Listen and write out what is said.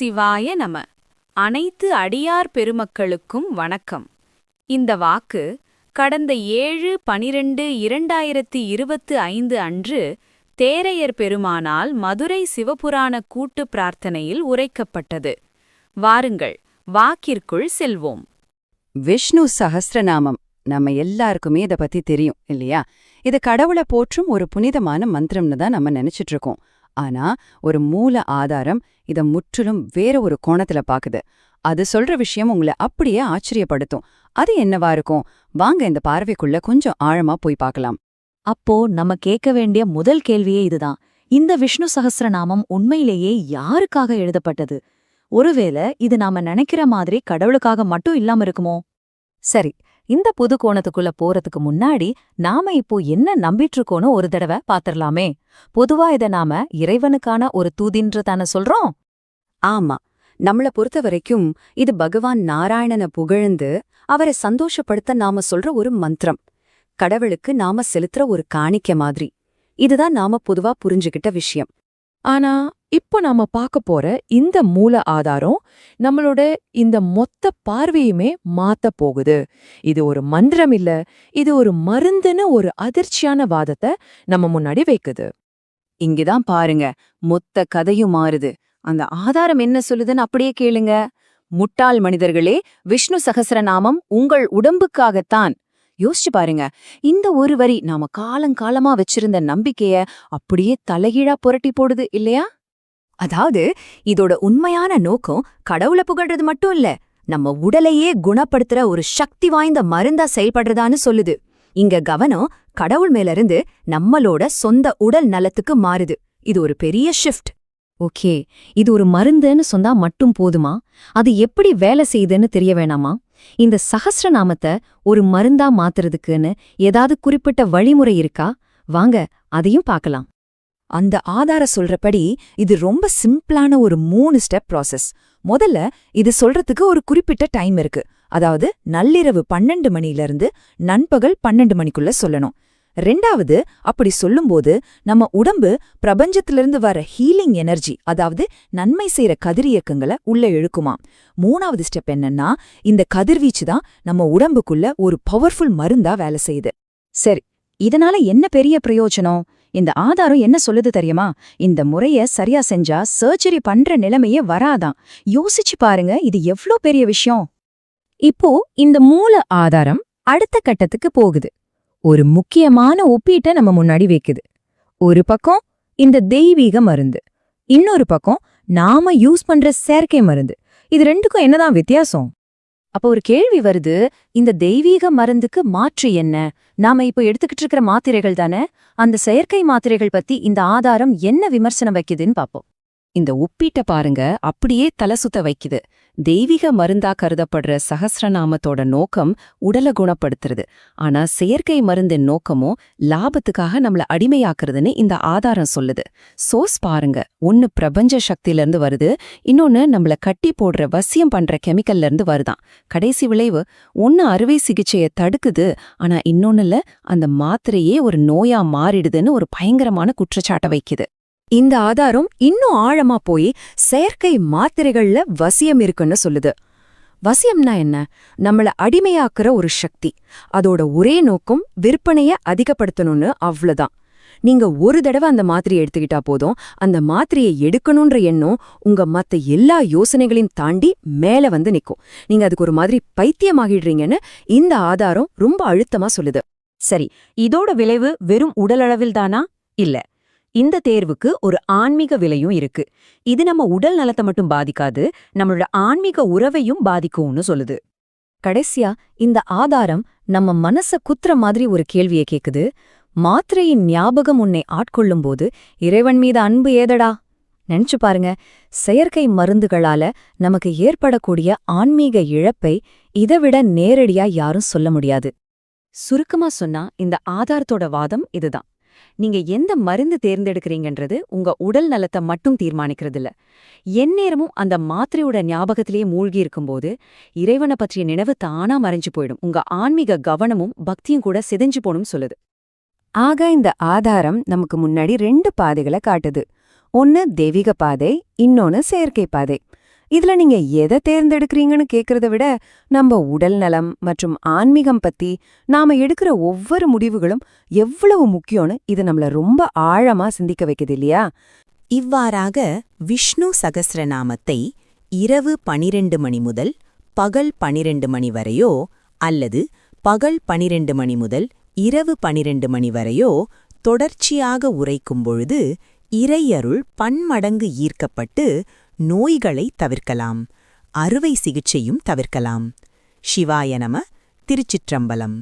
சிவாய நம. அனைத்து அடியார் பெருமக்களுக்கும் வணக்கம். இந்த வாக்கு கடந்த ஏழு பனிரெண்டு இரண்டாயிரத்தி இருபத்து ஐந்து அன்று தேரையர் பெருமானால் மதுரை சிவபுராண கூட்டு பிரார்த்தனையில் உரைக்கப்பட்டது. வாருங்கள் வாக்கிற்குள் செல்வோம். விஷ்ணு சஹஸ்ரநாமம் நம்ம எல்லாருக்குமே இத பத்தி தெரியும் இல்லையா? இது கடவுளை போற்றும் ஒரு புனிதமான மந்திரம்னு தான் நம்ம நினைச்சிட்டு இருக்கோம். ஆனா ஒரு மூல ஆதாரம் இத முற்றிலும் வேற ஒரு கோணத்துல பாக்குது. அது சொல்ற விஷயம் உங்களை அப்படியே ஆச்சரியப்படுத்தும். அது என்னவா இருக்கும்? வாங்க இந்த பார்வைக்குள்ள கொஞ்சம் ஆழமா போய் பார்க்கலாம் அப்போ நம்ம கேட்க வேண்டிய முதல் கேள்வியே இதுதான். இந்த விஷ்ணு சஹஸ்ரநாமம் உண்மையிலேயே யாருக்காக எழுதப்பட்டது? ஒருவேளை இது நாம நினைக்கிற மாதிரி கடவுளுக்காக மட்டும் இல்லாம இருக்குமோ? சரி இந்த புது கோணத்துக்குள்ள போறதுக்கு முன்னாடி நாம இப்போ என்ன நம்பிட்டு இருக்கோன்னு ஒரு தடவை பாத்திரலாமே. பொதுவா இத நாம இறைவனுக்கான ஒரு தூதின்று தானே சொல்றோம்? ஆமா. நம்மள பொறுத்த வரைக்கும் இது பகவான் நாராயணனை புகழ்ந்து அவரை சந்தோஷப்படுத்த நாம சொல்ற ஒரு மந்திரம். கடவுளுக்கு நாம செலுத்துற ஒரு காணிக்க மாதிரி. இதுதான் நாம பொதுவா புரிஞ்சுகிட்ட விஷயம். ஆனா இப்போ நாம பார்க்க போற இந்த மூல ஆதாரம் நம்மளோட இந்த மொத்த பார்வையுமே மாத்த போகுது. இது ஒரு மந்திரம் இல்ல இது ஒரு மருந்துன்னு ஒரு அதிர்ச்சியான வாதத்தை நம்ம முன்னாடி வைக்குது. இங்கதான் பாருங்க மொத்த கதையும் மாறுது. அந்த ஆதாரம் என்ன சொல்லுதுன்னு அப்படியே கேளுங்க. முட்டாள் மனிதர்களே விஷ்ணு சகசரநாமம் உங்கள் உடம்புக்காகத்தான். யோசிச்சு பாருங்க இந்த ஒரு வரி நாம காலங்காலமா வச்சிருந்த நம்பிக்கைய அப்படியே தலைகீழா புரட்டி போடுது இல்லையா? அதாவது இதோட உண்மையான நோக்கம் கடவுளை புகழ்றது மட்டும் இல்ல நம்ம உடலையே குணப்படுத்துற ஒரு சக்தி வாய்ந்த மருந்தா செயல்படுறதான்னு சொல்லுது. இங்க கவனம் கடவுள் மேல இருந்து நம்மளோட சொந்த உடல் நலத்துக்கு மாறுது. இது ஒரு பெரிய ஷிஃப்ட் ஓகே இது ஒரு மருந்துன்னு சொன்னா மட்டும் போதுமா? அது எப்படி வேலை செய்யுதுன்னு தெரிய வேணாமா? இந்த சஹஸ்ரநாமத்தை ஒரு மருந்தா மாத்துறதுக்குன்னு ஏதாவது குறிப்பிட்ட வழிமுறை இருக்கா? வாங்க அதையும் பார்க்கலாம். அந்த ஆதார சொல்றபடி இது ரொம்ப சிம்பிளான ஒரு மூணு ஸ்டெப் ப்ராசஸ். முதல்ல இது சொல்றதுக்கு ஒரு குறிப்பிட்ட டைம் இருக்கு. அதாவது நள்ளிரவு பன்னெண்டு மணில இருந்து நண்பகல் பன்னெண்டு மணிக்குள்ள சொல்லணும். ரெண்டாவது அப்படி சொல்லும்போது நம்ம உடம்பு பிரபஞ்சத்திலிருந்து வர ஹீலிங் எனர்ஜி அதாவது நன்மை செய்யற கதிரியக்கங்களை உள்ள இழுக்குமாம் மூணாவது ஸ்டெப் என்னன்னா இந்த கதிர்வீச்சு தான் நம்ம உடம்புக்குள்ள ஒரு பவர்ஃபுல் மருந்தா வேலை செய்யுது. சரி இதனால என்ன பெரிய பிரயோஜனம்? இந்த ஆதாரம் என்ன சொல்லுது தெரியுமா? இந்த முறைய சரியா செஞ்சா சர்ஜரி பண்ற நிலைமையே வராதான் யோசிச்சு பாருங்க இது எவ்ளோ பெரிய விஷயம். இப்போ இந்த மூல ஆதாரம் அடுத்த கட்டத்துக்கு போகுது. ஒரு முக்கியமான ஒப்பீட்டை நம்ம முன்னாடி வைக்குது. ஒரு பக்கம் இந்த தெய்வீக மருந்து இன்னொரு பக்கம் நாம யூஸ் பண்ற செயற்கை மருந்து. இது ரெண்டுக்கும் என்னதான் வித்தியாசம்? அப்போ ஒரு கேள்வி வருது இந்த தெய்வீக மருந்துக்கு மாற்று என்ன? நாம இப்போ எடுத்துக்கிட்டு இருக்கிற மாத்திரைகள் தானே? அந்த செயற்கை மாத்திரைகள் பத்தி இந்த ஆதாரம் என்ன விமர்சனம் வைக்குதுன்னு பாப்போம். இந்த ஒப்பீட்ட பாருங்க அப்படியே தலை சுத்த வைக்குது. தெய்வீக மருந்தா கருதப்படுற சஹஸ்ரநாமத்தோட நோக்கம் உடலை குணப்படுத்துறது. ஆனா செயற்கை மருந்தின் நோக்கமோ லாபத்துக்காக நம்மள அடிமையாக்குறதுன்னு இந்த ஆதாரம் சொல்லுது. சோர்ஸ் பாருங்க ஒன்னு பிரபஞ்ச சக்தியில இருந்து வருது இன்னொன்னு நம்மள கட்டி போடுற வசியம் பண்ற கெமிக்கல்ல இருந்து வருதாம் கடைசி விளைவு ஒன்னு அறுவை சிகிச்சையை தடுக்குது ஆனா இன்னொன்னுல அந்த மாத்திரையே ஒரு நோயா மாறிடுதுன்னு ஒரு பயங்கரமான குற்றச்சாட்டை வைக்குது. இந்த ஆதாரம் இன்னும் ஆழமா போய் செயற்கை மாத்திரைகள்ல வசியம் இருக்குன்னு சொல்லுது. வசியம்னா என்ன? நம்மள அடிமையாக்குற ஒரு சக்தி. அதோட ஒரே நோக்கம் விற்பனைய அதிகப்படுத்தணும்னு அவ்வளோதான் நீங்க ஒரு தடவை அந்த மாத்திரையை எடுத்துக்கிட்டா போதும். அந்த மாத்திரையை எடுக்கணுன்ற எண்ணம் உங்க மத்த எல்லா யோசனைகளையும் தாண்டி மேல வந்து நிக்கும். நீங்க அதுக்கு ஒரு மாதிரி பைத்தியமாகிடுறீங்கன்னு இந்த ஆதாரம் ரொம்ப அழுத்தமா சொல்லுது. சரி இதோட விளைவு வெறும் உடலளவில் தானா? இல்ல. இந்த தேர்வுக்கு ஒரு ஆன்மீக விலையும் இருக்கு. இது நம்ம உடல் நலத்தை மட்டும் பாதிக்காது நம்மளோட ஆன்மீக உறவையும் பாதிக்கும்னு சொல்லுது. கடைசியா இந்த ஆதாரம் நம்ம மனச குத்துற மாதிரி ஒரு கேள்வியை கேக்குது. மாத்திரையின் ஞாபகம் உன்னை ஆட்கொள்ளும் போது இறைவன் மீது அன்பு ஏதடா? நினைச்சு பாருங்க செயற்கை மருந்துகளால நமக்கு ஏற்படக்கூடிய ஆன்மீக இழப்பை இதைவிட நேரடியா யாரும் சொல்ல முடியாது. சுருக்கமா சொன்னா இந்த ஆதாரத்தோட வாதம் இதுதான். நீங்க எந்த மருந்து தேர்ந்தெடுக்கிறீங்கன்றது உங்க உடல் நலத்தை மட்டும் தீர்மானிக்கிறது இல்ல எந்நேரமும் அந்த மாத்திரையோட ஞாபகத்திலேயே மூழ்கி இருக்கும்போது இறைவனை பற்றிய நினைவு தானா மறைஞ்சு போயிடும். உங்க ஆன்மீக கவனமும் பக்தியும் கூட சிதைஞ்சு போணும் சொல்லுது. ஆக இந்த ஆதாரம் நமக்கு முன்னாடி ரெண்டு பாதைகளை காட்டுது. ஒன்னு தெய்வீக பாதை இன்னொன்னு செயற்கை பாதை. இதுல நீங்க எதை தேர்ந்தெடுக்கிறீங்கன்னு கேக்குறத விட நம்ம உடல் நலம் மற்றும் ஆன்மீகம் பத்தி நாம எடுக்கிற ஒவ்வொரு முடிவுகளும் எவ்வளவு முக்கியம்னு இது நம்மள ரொம்ப ஆழமா சிந்திக்க வைக்குது இல்லையா? இவ்வாறாக விஷ்ணு சகசிரநாமத்தை இரவு பனிரெண்டு மணி முதல் பகல் பனிரெண்டு மணி வரையோ அல்லது பகல் பனிரெண்டு மணி முதல் இரவு பனிரெண்டு மணி வரையோ தொடர்ச்சியாக உரைக்கும் பொழுது இறையருள் பன்மடங்கு ஈர்க்கப்பட்டு நோய்களை தவிர்க்கலாம். அறுவை சிகிச்சையும் தவிர்க்கலாம். சிவாய நம திருச்சிற்றம்பலம்.